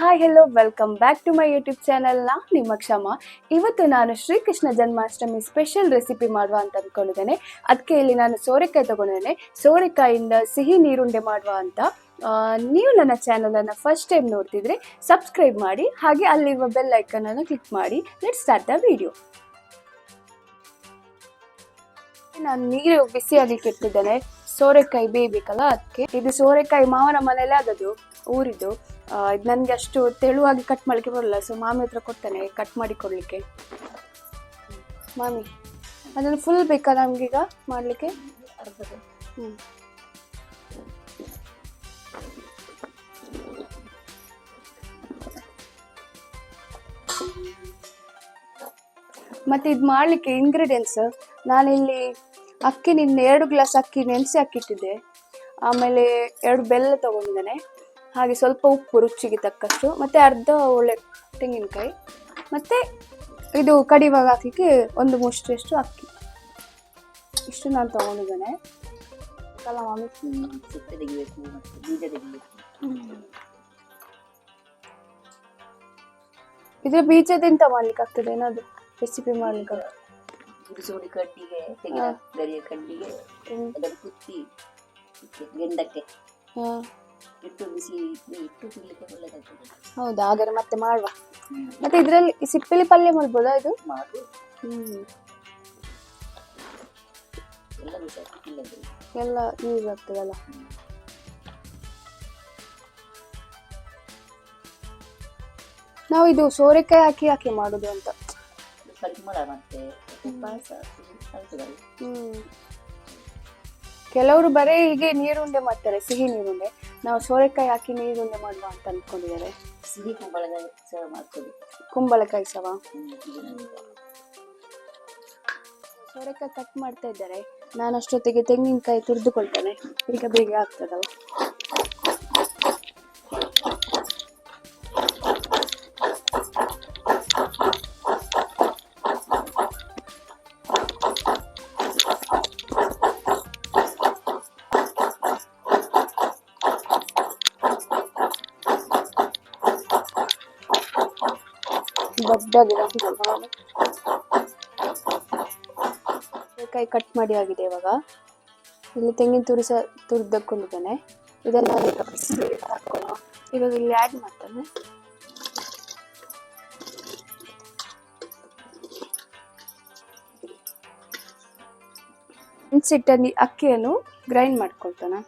Hi hello welcome back to my YouTube channel ನಾ ನಿಮ್ಮ ಕ್ಷಮ. ಇವತ್ತು ನಾನು ಶ್ರೀಕೃಷ್ಣ ಜನ್ಮಾಷ್ಟಮಿ ಸ್ಪೆಷಲ್ ರೆಸಿಪಿ ಮಾಡುವ ಅಂತ ಅಂದ್ಕೊಂಡಿದ್ದೇನೆ ಅದಕ್ಕೆ ಇಲ್ಲಿ ನಾನು ಸೋರೆಕಾಯಿ ತಗೊಂಡಿದ್ದೇನೆ. ಸೋರೆಕಾಯಿಂದ ಸಿಹಿ ನೀರುಂಡೆ ಮಾಡುವ ಅಂತ. ನೀವು ನನ್ನ ಚಾನಲನ್ನು ಫಸ್ಟ್ ಟೈಮ್ ನೋಡ್ತಿದ್ರೆ ಸಬ್ಸ್ಕ್ರೈಬ್ ಮಾಡಿ, ಹಾಗೆ ಅಲ್ಲಿರುವ ಬೆಲ್ ಐಕನನ್ನು ಕ್ಲಿಕ್ ಮಾಡಿ. ಲೆಟ್ ಸ್ಟಾರ್ಟ್ ದ ವಿಡಿಯೋ ನಾನು ನೀರು ಬಿಸಿಯಾಗಿ ಆಗ್ಲಿಕ್ಕೆ ಇಟ್ಟಿದ್ದೇನೆ. ಸೋರೆಕಾಯಿ ಬೇಯಬೇಕಲ್ಲ ಅದಕ್ಕೆ ಇದು ಸೋರೆಕಾಯಿ ಮಾವನ ಮನೇಲೆ ಆದದ್ದು, ಊರಿದ್ದು. ಇದು ನನಗೆ ಅಷ್ಟು ತೆಳುವಾಗಿ ಕಟ್ ಮಾಡಲಿಕ್ಕೆ ಬರಲ್ಲ ಸೊ ಮಾಮಿ ಹತ್ರ ಕೊಡ್ತೇನೆ ಕಟ್ ಮಾಡಿ ಕೊಡಲಿಕ್ಕೆ. ಮಾಮಿ, ಅದನ್ನು ಫುಲ್ ಬೇಕಾ ನಮಗೀಗ ಮಾಡಲಿಕ್ಕೆ? ಹ್ಞೂ ಮತ್ತೆ ಇದು ಮಾಡಲಿಕ್ಕೆ ಇಂಗ್ರೀಡಿಯೆಂಟ್ಸ್ ನಾನಿಲ್ಲಿ ಅಕ್ಕಿ ನಿನ್ನೆ ಎರಡು ಗ್ಲಾಸ್ ಅಕ್ಕಿ, ನೆನೆಸಿ ಹಾಕಿಟ್ಟಿದ್ದೆ ಆಮೇಲೆ ಎರಡು ಬೆಲ್ಲ ತಗೊಂಡಿದ್ದೇನೆ. ಹಾಗೆ ಸ್ವಲ್ಪ ಉಪ್ಪು ರುಚಿಗೆ ತಕ್ಕಷ್ಟು ಮತ್ತೆ ಅರ್ಧ ಒಳ್ಳೆ ತೆಂಗಿನಕಾಯಿ ಮತ್ತೆ ಇದು ಕಡಿವಾಗ ಹಾಕಲಿಕ್ಕೆ ಒಂದು ಮುಷ್ಟಿಯಷ್ಟು ಅಕ್ಕಿ. ಇಷ್ಟು ನಾನು ತಗೊಂಡಿದ್ದೇನೆ. ತೆಗಿಬೇಕು ಬೀಜ ತೆಗಿಬೇಕು. ಇದ್ರ ಬೀಜದಿಂದ ಮಾಡ್ಲಿಕ್ಕೆ ಆಗ್ತದೆ? ಏನಾದ್ರು ರೆಸಿಪಿ ಮಾಡ್ಲಿಕ್ಕೆ ಗುಡಿಸೋಡಿ ಕಡ್ಡಿಗೆ ತೆಗೆದ ಹಾ. ಗರಿಯ ಕಡ್ಡಿಗೆ. ಅದನ್ನು ಕುತ್ತಿ ಗೆಂಡಕ್ಕೆ. ಇಟ್ಟು ಬಿಸಿ ಇಟ್ಟು ತಿನ್ಲಿಕ್ಕೆ ಒಳ್ಳೆದಾಗ್ತದೆ. ಹೌದಾ? ಹಾಗಾದ್ರೆ ಮತ್ತೆ ಮಾಡುವ. ಮತ್ತೆ ಇದರಲ್ಲಿ ಸಿಪ್ಪಲಿ ಪಲ್ಯ ಮಾಡ್ಬೋದಾ ಇದು? ಮಾಡು ಹ್ಮ್. ಎಲ್ಲ ಬಿಸಿ ಇಲ್ಲದೆ ಎಲ್ಲ ಯೂಸ್ ಆಗ್ತದಲ್ಲ ನಾವು ಇದು ಸೋರೆಕಾಯಿ ಹಾಕಿ ಹಾಕಿ ಮಾಡುದು ಅಂತ. ಪರಿಮಳ ಮತ್ತೆ ಪಾಯಸ ಆಗ್ತದಲ್ಲ ಹ್ಮ್. ಕೆಲವರು ಬರೀ ಹೀಗೆ ನೀರುಂಡೆ ಮಾಡ್ತಾರೆ ಸಿಹಿ ನೀರುಂಡೆ. ನಾವು ಸೋರೆಕಾಯಿ ಹಾಕಿ ನೀರುಂಡೆ ಮಾಡುವ ಅಂತ ಅನ್ಕೊಂಡಿದ್ದಾರೆ. ಸಿಹಿ ಕುಂಬಳಕಾಯಿ ಸಹ ಮಾಡ್ತೀವಿ. ಕುಂಬಳಕಾಯಿ ಸವ. ಸೋರೆಕಾಯಿ ಕಟ್ ಮಾಡ್ತಾ ಇದ್ದಾರೆ. ನಾನು ಅಷ್ಟೊತ್ತಿಗೆ ತೆಂಗಿನಕಾಯಿ ತುರಿದುಕೊಳ್ತೇನೆ. ಈಗ ಬೇಗ ಆಗ್ತದಲ್ಲ. ದೊಡ್ಡದಿದೆ ಕೈ ಕಟ್ ಮಾಡಿ ಆಗಿದೆ ಇವಾಗ. ಇಲ್ಲಿ ತೆಂಗಿನ ತುರಿ ಸಹ ಇದೆಲ್ಲ ಇವಾಗ ಇಲ್ಲಿ ಆ್ಯಡ್ ಮಾಡ್ತಾನೆ. ನೆನ್ಸಿಟ್ಟ ಅಕ್ಕಿಯನ್ನು ಗ್ರೈಂಡ್ ಮಾಡ್ಕೊಳ್ತಾನೆ.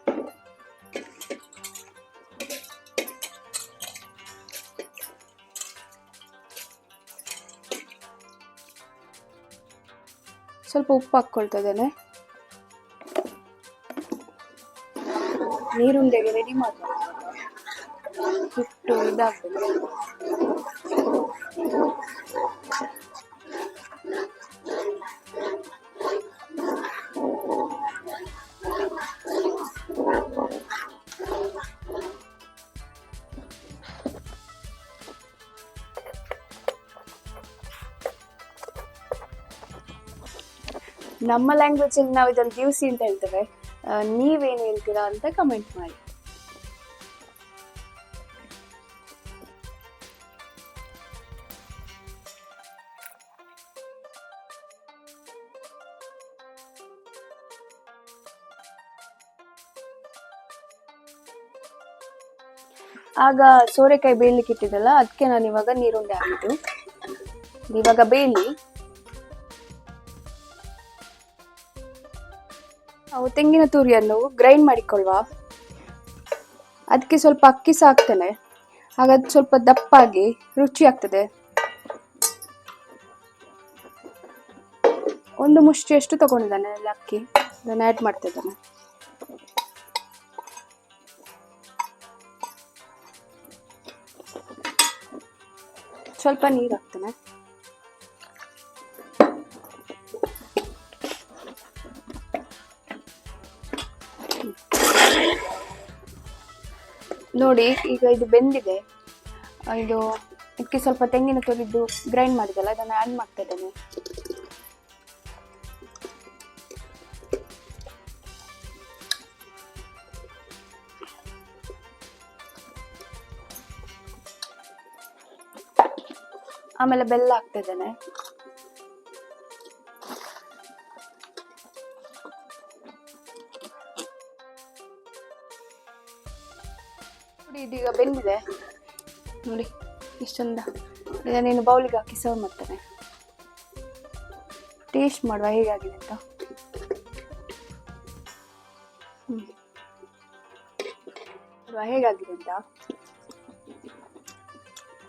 ಸ್ವಲ್ಪ ಉಪ್ಪು ಹಾಕ್ಕೊಳ್ತಾ ಇದ್ದೇನೆ ನೀರುಂಡೆಗೆ ರೆಡಿ ಮಾಡುವ ಹಿಟ್ಟು ಇದಾಗ್ತದೆ ನಮ್ಮ ಲ್ಯಾಂಗ್ವೇಜ್ ಅಲ್ಲಿ ನಾವು ಇದನ್ನು ದಿವಸಿ ಅಂತ ಹೇಳ್ತೇವೆ. ನೀವೇನು ಹೇಳ್ತೀರಾ ಅಂತ ಕಮೆಂಟ್ ಮಾಡಿ. ಆಗ ಸೋರೆಕಾಯಿ ಬೇಯಲಿಕ್ಕೆ ಇಟ್ಟಿದ್ದಲ್ಲ, ಅದಕ್ಕೆ ನಾನು ಇವಾಗ ನೀರುಂಡೆ ಹಾಕಿದ್ದು ಇವಾಗ ಬೇಯಲಿ. ನಾವು ತೆಂಗಿನ ತುರಿಯನ್ನು ಗ್ರೈಂಡ್ ಮಾಡಿಕೊಳ್ಳುವ ಅದಕ್ಕೆ ಸ್ವಲ್ಪ ಅಕ್ಕಿ ಸಹ ಹಾಕ್ತೇನೆ ಅದು ಸ್ವಲ್ಪ ದಪ್ಪಾಗಿ ರುಚಿ ಆಗ್ತದೆ. ಒಂದು ಮುಷ್ಟಿಯಷ್ಟು ತಗೊಂಡಿದ್ದಾನೆ ಅಲ್ಲಿ ಅಕ್ಕಿ. ಅದನ್ನು ಆ್ಯಡ್ ಮಾಡ್ತಿದ್ದಾನೆ. ಸ್ವಲ್ಪ ನೀರು ಹಾಕ್ತೇನೆ. ನೋಡಿ, ಈಗ ಇದು ಬೆಂದಿದೆ. ಇದು ಇದಕ್ಕೆ ಸ್ವಲ್ಪ ತೆಂಗಿನ ತುರಿದು ಗ್ರೈಂಡ್ ಮಾಡಿದಲ್ಲ ಅದನ್ನು ಆ್ಯಡ್ ಮಾಡ್ತಾ ಇದ್ದೇನೆ. ಆಮೇಲೆ ಬೆಲ್ಲ ಹಾಕ್ತಿದ್ದೇನೆ ನೋಡಿ ಇದೀಗ ಬೆಂದಿದೆ. ನೋಡಿ ಇಷ್ಟು ಚಂದ ಈಗ ನೀನು ಬೌಲಿಗೆ ಹಾಕಿ ಸರ್ವ್ ಮಾಡ್ತೇನೆ. ಟೇಸ್ಟ್ ಮಾಡುವ, ಹೇಗಾಗಿದೆ ಅಂತ. ನೋಡುವ ಹೇಗಾಗಿದೆ ಅಂತ.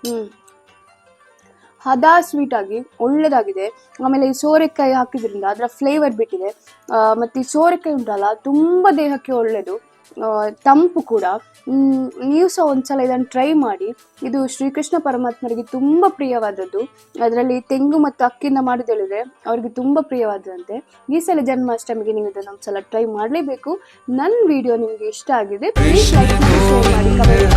ಹ್ಮ್. ಹದ ಸ್ವೀಟ್ ಆಗಿ, ಒಳ್ಳೇದಾಗಿದೆ. ಆಮೇಲೆ ಈ ಸೋರೆಕಾಯಿ ಹಾಕಿದ್ರಿಂದ ಅದರ ಫ್ಲೇವರ್ ಬಿಟ್ಟಿದೆ. ಮತ್ತು ಈ ಸೋರೆಕಾಯಿ ಉಂಟಲ್ಲ, ತುಂಬ ದೇಹಕ್ಕೆ ಒಳ್ಳೆಯದು ತಂಪು ಕೂಡ. ನೀವು ಸಹ ಒಂದ್ಸಲ ಇದನ್ನು ಟ್ರೈ ಮಾಡಿ. ಇದು ಶ್ರೀಕೃಷ್ಣ ಪರಮಾತ್ಮರಿಗೆ ತುಂಬ ಪ್ರಿಯವಾದದ್ದು. ಅದರಲ್ಲಿ ತೆಂಗು ಮತ್ತು ಅಕ್ಕಿಯಿಂದ ಮಾಡಿದೇಳಿದ್ರೆ ಅವ್ರಿಗೆ ತುಂಬ ಪ್ರಿಯವಾದಂತೆ. ಈ ಸಲ ಜನ್ಮಾಷ್ಟಮಿಗೆ ನೀವು ಇದನ್ನು ಒಂದ್ಸಲ ಟ್ರೈ ಮಾಡಲೇಬೇಕು. ನನ್ನ ವಿಡಿಯೋ ನಿಮಗೆ ಇಷ್ಟ ಆಗಿದೆ ಪ್ಲೀಸ್ ಲೈಕ್ ಮಾಡಿ ಕಮೆಂಟ್